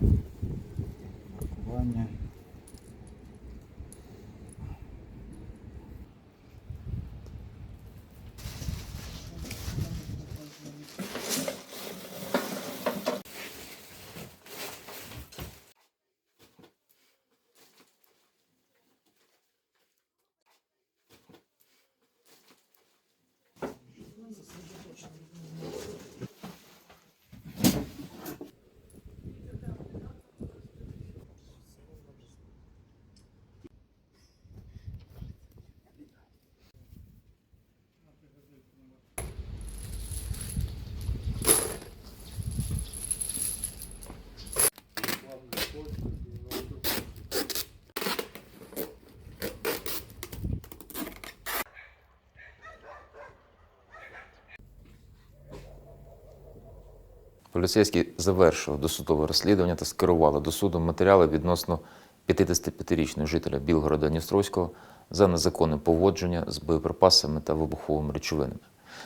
Nakuha niya. Поліцейські завершили досудове розслідування та скерували до суду матеріали відносно 55-річного жителя Білгорода Дністровського за незаконне поводження з боєприпасами та вибуховими речовинами.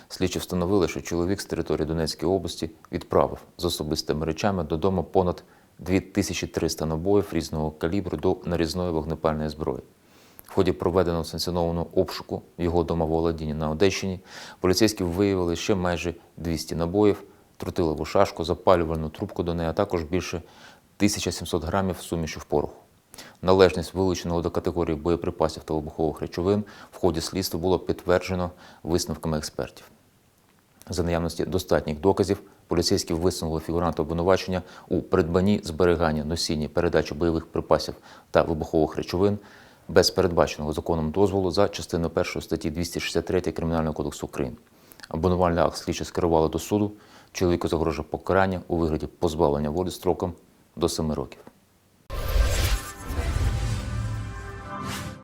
Слідчі встановили, що чоловік з території Донецької області відправив з особистими речами додому понад 2300 набоїв різного калібру до нарізної вогнепальної зброї. В ході проведеного санкціонованого обшуку в його домоволодінні на Одещині поліцейські виявили ще майже 200 набоїв, тротилову шашку, запалювальну трубку до неї, а також більше 1700 грамів сумішів пороху. Належність вилученого до категорії боєприпасів та вибухових речовин в ході слідства було підтверджено висновками експертів. За наявності достатніх доказів поліцейські висунули фігуранта обвинувачення у придбанні, зберіганні, носінні, передачі бойових припасів та вибухових речовин без передбаченого законом дозволу за частиною 1 статті 263 Кримінального кодексу України. Обвинувальний акт слідчі скерували до суду. Чоловіку загрожує покарання у вигляді позбавлення волі строком до 7 років.